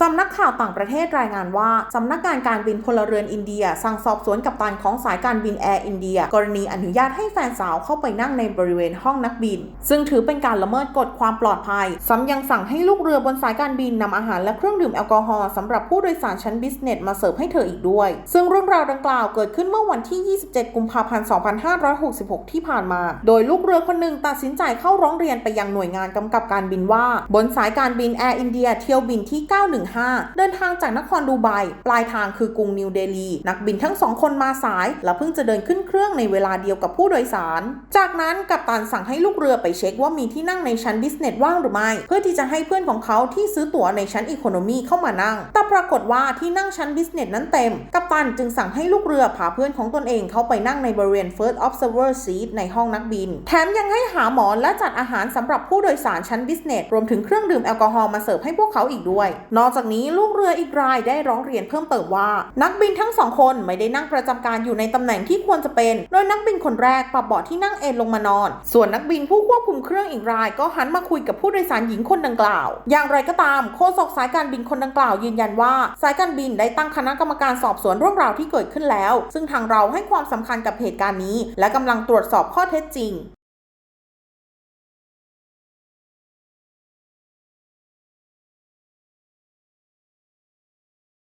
สำนักข่าวต่างประเทศรายงานว่า สำนักงานการบินพลเรือนอินเดีย สั่งสอบสวนกัปตันของสายการบินแอร์อินเดีย กรณีอนุญาตให้แฟนสาวเข้าไปนั่งในบริเวณห้องนักบิน ซึ่งถือเป็นการละเมิดกฎความปลอดภัย ซ้ำยังสั่งให้ลูกเรือบนสายการบินนำอาหารและเครื่องดื่มแอลกอฮอล์สำหรับผู้โดยสารชั้นบิสเนสมาเสิร์ฟให้เธออีกด้วย ซึ่งเรื่องราวดังกล่าวเกิดขึ้นเมื่อวันที่ 27 กุมภาพันธ์ 2566 ที่ผ่านมา โดยลูกเรือคนหนึ่งตัดสินใจเข้าร้องเรียนไปยังหน่วยงานกำกับการบินว่า บนสายการบินแอร์อินเดียเที่ยวบินที่915 เดินทางจากนครดูไบปลายทางคือกรุงนิวเดลี นักบินทั้งสองคนมาสาย และเพิ่งจะเดินขึ้นเครื่องในเวลาเดียวกับผู้โดยสาร จากนั้นกัปตันสั่งให้ลูกเรือไปเช็คว่ามีที่นั่งในชั้นบิสเนสว่างหรือไม่ เพื่อที่จะให้เพื่อนของเขาที่ซื้อตั๋วในชั้นอีโคโนมีเข้ามานั่ง แต่ปรากฏว่าที่นั่งชั้นบิสเนสนั้นเต็ม กัปตันจึงสั่งให้ลูกเรือพาเพื่อนของตนเองเข้าไปนั่งในบริเวณ First Observer Seat ในห้องนักบิน แถมยังให้หาหมอนและจัดอาหารสำหรับผู้โดยสารชั้นบิสเนสรวมถึงเครื่องดื่มแอลกอฮอล์มาเสิร์ฟให้พวกเขาอีกด้วยนอกจากนี้ลูกเรืออีกรายได้ร้องเรียนเพิ่มเติมว่า นักบินทั้งสองคนไม่ได้นั่งประจำการอยู่ในตำแหน่งที่ควรจะเป็น โดยนักบินคนแรกปรับเบาะที่นั่งเอนลงมานอน ส่วนนักบินผู้ควบคุมเครื่องอีกรายก็หันมาคุยกับผู้โดยสารหญิงคนดังกล่าว อย่างไรก็ตามโฆษกสายการบินคนดังกล่าวยืนยันว่า สายการบินได้ตั้งคณะกรรมการสอบสวนเรื่องราวที่เกิดขึ้นแล้ว ซึ่งทางเราให้ความสำคัญกับเหตุการณ์นี้ และกำลังตรวจสอบข้อเท็จจริง